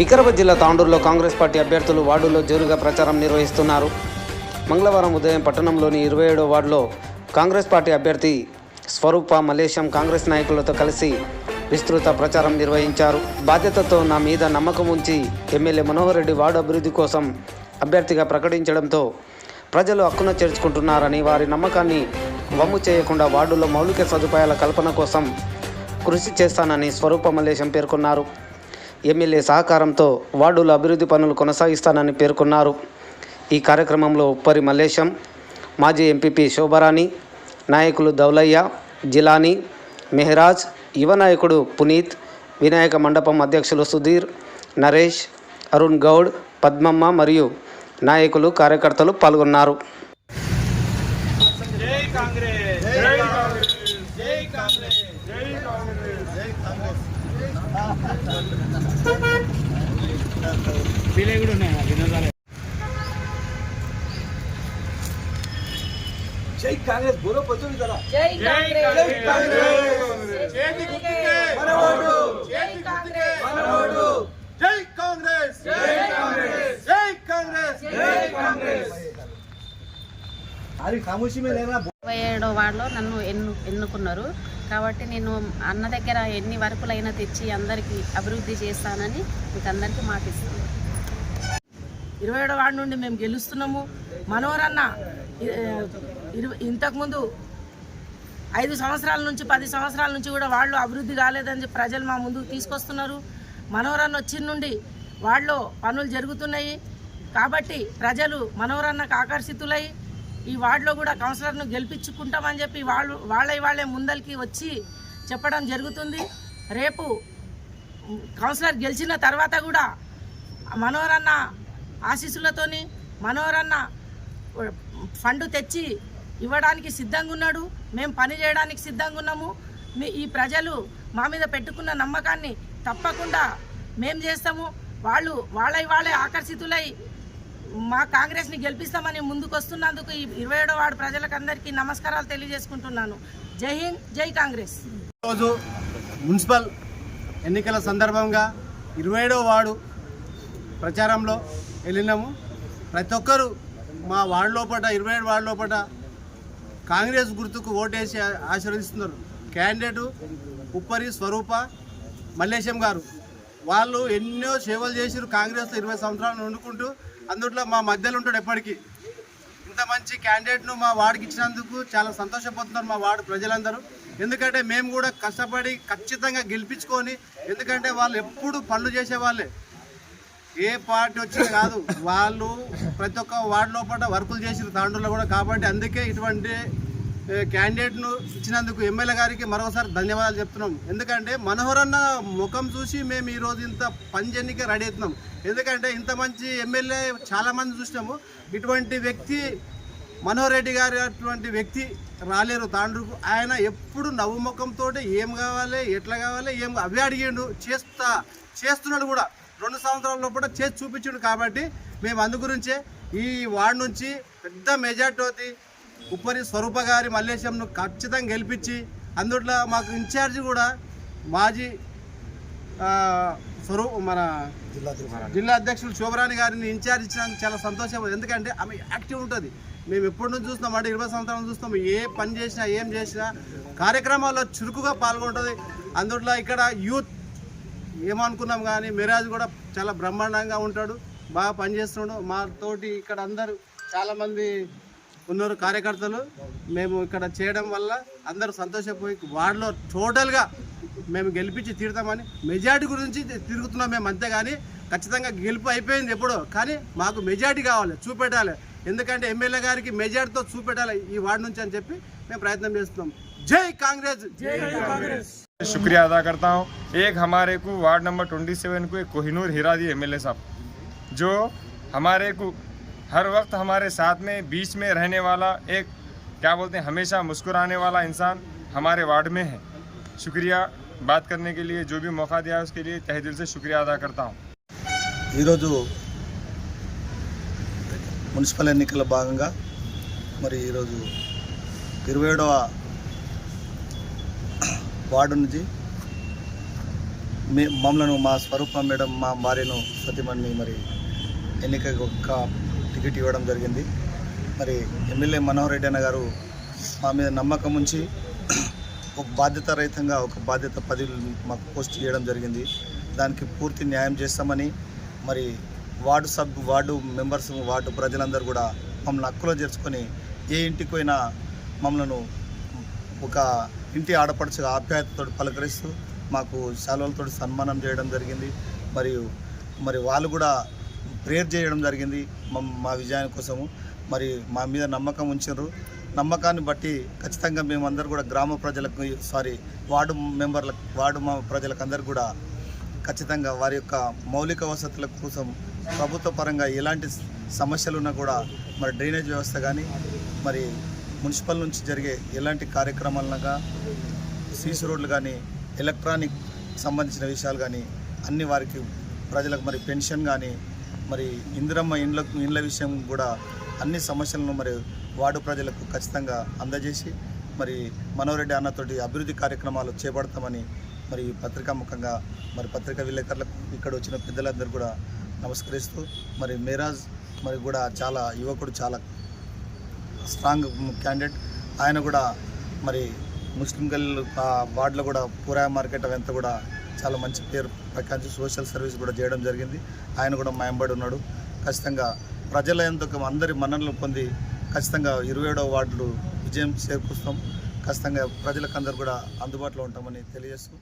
వికారాబాద్ జిల్లా తాండూరులో కాంగ్రెస్ పార్టీ అభ్యర్థులు వార్డులో జోరుగా ప్రచారం నిర్వహిస్తున్నారు. మంగళవారం ఉదయం పట్టణంలోని ఇరవై ఏడో వార్డులో కాంగ్రెస్ పార్టీ అభ్యర్థి స్వరూప మలేశం కాంగ్రెస్ నాయకులతో కలిసి విస్తృత ప్రచారం నిర్వహించారు. బాధ్యతతో నా మీద నమ్మకం ఉంచి ఎమ్మెల్యే మనోహర్ రెడ్డి వార్డు అభివృద్ధి కోసం అభ్యర్థిగా ప్రకటించడంతో ప్రజలు హక్కున చేర్చుకుంటున్నారని వారి నమ్మకాన్ని వమ్ము చేయకుండా వార్డులో మౌలిక సదుపాయాల కల్పన కోసం కృషి చేస్తానని స్వరూప మల్లేశం పేర్కొన్నారు. ఎమ్మెల్యే సహకారంతో వార్డుల అభివృద్ధి పనులు కొనసాగిస్తానని పేర్కొన్నారు. ఈ కార్యక్రమంలో ఉప్పరి మల్లేశం మాజీ ఎంపీపీ శోభరాణి నాయకులు దౌలయ్య జిలానీ మెహరాజ్ యువ నాయకుడు పునీత్ వినాయక మండపం అధ్యక్షులు సుధీర్ నరేష్ అరుణ్ గౌడ్ పద్మమ్మ మరియు నాయకులు కార్యకర్తలు పాల్గొన్నారు జై కాంగ్రెస్ జై కాంగ్రెస్ జై కాంగ్రెస్ జై కాంగ్రెస్ జై కాంగ్రెస్ వీలే కూడా ఉన్నాయి వినోదాలే. జై కాంగ్రెస్ బోలో కదా? జై జై కాంగ్రెస్. కాంగ్రెస్. చేతి గుర్తుకే. మనవాడు. చేతి గుర్తుకే. మనవాడు. జై కాంగ్రెస్. జై కాంగ్రెస్. జై కాంగ్రెస్. జై కాంగ్రెస్. అది ఖామోషి మీద లేనా ఇరవై ఏడో వార్డులో నన్ను ఎన్ను ఎన్నుకున్నారు. కాబట్టి నేను అన్న దగ్గర ఎన్ని వరకులైనా తెచ్చి అందరికీ అభివృద్ధి చేస్తానని మీకు అందరికీ మాటిస్తున్నాను ఇరవై ఏడో వార్డు నుండి మేము గెలుస్తున్నాము. మనోరన్న ఇరు ఇంతకుముందు ఐదు సంవత్సరాల నుంచి పది సంవత్సరాల నుంచి కూడా వాళ్ళు అభివృద్ధి కాలేదని చెప్పి ప్రజలు మా ముందుకు తీసుకొస్తున్నారు. మనోరన్న వచ్చిన నుండి వాళ్ళలో పనులు జరుగుతున్నాయి. కాబట్టి ప్రజలు మనోరన్నకు ఆకర్షితులై ఈ వార్డులో కూడా కౌన్సిలర్ను గెలిపించుకుంటామని చెప్పి వాళ్ళు వాళ్ళ వాళ్ళే ముందరికి వచ్చి చెప్పడం జరుగుతుంది. రేపు కౌన్సిలర్ గెలిచిన తర్వాత కూడా మనోరన్న ఆశీస్సులతోని మనోరన్న ఫండ్ తెచ్చి ఇవ్వడానికి సిద్ధంగా ఉన్నాడు. మేము పని చేయడానికి సిద్ధంగా ఉన్నాము. మీ ఈ ప్రజలు మా మీద పెట్టుకున్న నమ్మకాన్ని తప్పకుండా మేము చేస్తాము. వాళ్ళు వాళ్ళై వాళ్ళే ఆకర్షితులై మా కాంగ్రెస్ని గెలిపిస్తామని ముందుకు వస్తున్నందుకు ఈ ఇరవై ఏడో వార్డు ప్రజలకందరికీ నమస్కారాలు తెలియజేసుకుంటున్నాను. జై హింద్ జై కాంగ్రెస్. ఈరోజు మున్సిపల్ ఎన్నికల సందర్భంగా ఇరవై ఏడవ వార్డు ప్రచారంలో వెళ్ళినాము. ప్రతి ఒక్కరు మా వార్డు లోపల ఇరవై ఏడు వార్డు లోపల కాంగ్రెస్ గుర్తుకు ఓటేసి ఆశీర్వదిస్తున్నారు. క్యాండిడేటు ఉప్పరి స్వరూప మల్లేశం గారు. వాళ్ళు ఎన్నో సేవలు చేసిరు కాంగ్రెస్లో ఇరవై సంవత్సరాలు వండుకుంటూ. అందుట్లో మా మధ్యలో ఉంటాడు ఎప్పటికీ. ఇంత మంచి క్యాండిడేట్ను మా వార్డుకి ఇచ్చినందుకు చాలా సంతోషపోతున్నారు మా వార్డు ప్రజలందరూ. ఎందుకంటే మేము కూడా కష్టపడి ఖచ్చితంగా గెలిపించుకొని ఎందుకంటే వాళ్ళు ఎప్పుడు పనులు చేసేవాళ్ళే. ఏ పార్టీ వచ్చినా కాదు వాళ్ళు ప్రతి ఒక్క వార్డు లోపల వర్కులు చేసిన తాండూరులో కూడా కాబట్టి అందుకే ఇటువంటి క్యాండిడేట్ను ఇచ్చినందుకు ఎమ్మెల్యే గారికి మరోసారి ధన్యవాదాలు చెప్తున్నాం. ఎందుకంటే మనోహరన్న ముఖం చూసి మేము ఈరోజు ఇంత పంచన్నికే రెడీ అవుతున్నాం. ఎందుకంటే ఇంత మంచి ఎమ్మెల్యే చాలామంది చూసినాము. ఇటువంటి వ్యక్తి మనోహర్ రెడ్డి గారు అటువంటి వ్యక్తి రాలేరు తాండ్రుకు. ఆయన ఎప్పుడు నవ్వు ముఖంతో ఏం కావాలి ఎట్లా కావాలి ఏం అవే అడిగిండు. చేస్తా చేస్తున్నాడు కూడా. రెండు సంవత్సరాల లోపల చేసి చూపించిండు కాబట్టి మేము అందు గురించే ఈ వార్డు నుంచి పెద్ద మెజార్టీ ఉప్పరి స్వరూప గారి మల్లేశంను ఖచ్చితంగా గెలిపించి అందుట్లో మాకు ఇన్ఛార్జ్ కూడా మాజీ ఆ, స్వరూప్ మన జిల్లా అధ్యక్షులు శోభరాణి గారిని ఇన్ఛార్జ్ ఇచ్చినందుకు చాలా సంతోషం. ఎందుకంటే ఆమె యాక్టివ్ ఉంటుంది. మేము ఎప్పటి నుంచి చూస్తున్నాం? అంటే ఇరవై సంవత్సరాల చూస్తాం ఏ పని చేసినా ఏం చేసినా కార్యక్రమాల్లో చురుకుగా పాల్గొంటుంది. అందుట్లో ఇక్కడ యూత్ ఏమనుకున్నాం కానీ మిరాజ్ కూడా చాలా బ్రహ్మాండంగా ఉంటాడు బాగా పనిచేస్తున్నాడు. మా తోటి ఇక్కడ అందరూ చాలామంది ఉన్నారు కార్యకర్తలు. మేము ఇక్కడ చేయడం వల్ల అందరూ సంతోషపోయి వార్డులో టోటల్గా మేము గెలిపించి తీరుతామని మెజార్టీ గురించి తిరుగుతున్నాం మేము అంతేగాని ఖచ్చితంగా గెలుపు అయిపోయింది ఎప్పుడో. కానీ మాకు మెజార్టీ కావాలి చూపెట్టాలి. ఎందుకంటే ఎమ్మెల్యే గారికి మెజార్టీతో చూపెట్టాలి ఈ వార్డు నుంచి అని చెప్పి మేము ప్రయత్నం చేస్తున్నాం. జై కాంగ్రెస్! జై కాంగ్రెస్! शुक्रिया अदा करता हूँ एक हमारे को वार्ड नंबर 27 को एक कोहिनूर हीरा दी एम साहब जो हमारे को हर वक्त हमारे साथ में बीच में रहने वाला एक क्या बोलते हैं हमेशा मुस्कुराने वाला इंसान हमारे वार्ड में है शुक्रिया बात करने के लिए जो भी मौका दिया है उसके लिए तहे दिल से शुक्रिया अदा करता हूँ ఈరోజు మున్సిపల్ ఎన్నికల భాగంగా మరి ఈరోజు ఇరవై ఏడవ వార్డు నుంచి మీ మమ్మలను మా స్వరూప మేడం మా భార్యను సతీమణిని మరి ఎన్నిక ఒక్క టికెట్ ఇవ్వడం జరిగింది. మరి ఎమ్మెల్యే మనోహర్ రెడ్డి అన్న గారు మా మీద నమ్మకం ఉంచి ఒక బాధ్యత రహితంగా ఒక బాధ్యత పదవి మాకు పోస్ట్ చేయడం జరిగింది. దానికి పూర్తి న్యాయం చేస్తామని మరి ward sub ward members ward ప్రజలందరూ కూడా మమ్మల్ని హక్కులో చేర్చుకొని ఏ ఇంటికి పోయినా మమ్మల్ని ఒక ఇంటి ఆడపడుచు ఆప్యాయతతో పలకరిస్తూ మాకు శాలువలతో సన్మానం చేయడం జరిగింది. మరియు మరి వాళ్ళు కూడా ప్రేయర్ చేయడం జరిగింది మా- విజయాని కోసము. మరి మా మీద నమ్మకం ఉంచారు నమ్మకాన్ని బట్టి ఖచ్చితంగా మేమందరూ కూడా గ్రామ ప్రజలకు సారీ వార్డు మెంబర్లకు వార్డు మా ప్రజలకు అందరు కూడా ఖచ్చితంగా వారి యొక్క మౌలిక వసతుల కోసం ప్రభుత్వ పరంగా ఎలాంటి సమస్యలు ఉన్నా కూడా మరి డ్రైనేజ్ వ్యవస్థ కానీ మరి మున్సిపల్ నుంచి జరిగే ఎలాంటి కార్యక్రమాలనగా సీసీ రోడ్లు కానీ ఎలక్ట్రానిక్ సంబంధించిన విషయాలు కానీ అన్ని వారికి ప్రజలకు మరి పెన్షన్ కానీ మరి ఇందిరమ్మ ఇండ్ల ఇండ్ల విషయం కూడా అన్ని సమస్యలను మరి వార్డు ప్రజలకు ఖచ్చితంగా అందజేసి మరి మనోరెడ్డి అన్నతోటి అభివృద్ధి కార్యక్రమాలు చేపడతామని మరి పత్రికాముఖంగా మరి పత్రికా విలేకరులకు ఇక్కడ వచ్చిన పెద్దలందరూ కూడా నమస్కరిస్తూ మరి మేరాజ్ మరి కూడా చాలా యువకుడు చాలా స్ట్రాంగ్ క్యాండిడేట్. ఆయన కూడా మరి ముస్లిం గల్లు వార్డులో కూడా పూరా మార్కెట్ అవంతా కూడా చాలా మంచి పేరు ప్రకాశించి సోషల్ సర్వీస్ కూడా చేయడం జరిగింది. ఆయన కూడా మాయంబడి ఉన్నాడు. ఖచ్చితంగా ప్రజల ఎందుకు అందరి మన్ననలు పొంది ఖచ్చితంగా ఇరవై ఏడవ వార్డులు విజయం చేకూరుస్తాం. ఖచ్చితంగా ప్రజలకు అందరూ కూడా అందుబాటులో ఉంటామని తెలియజేస్తూ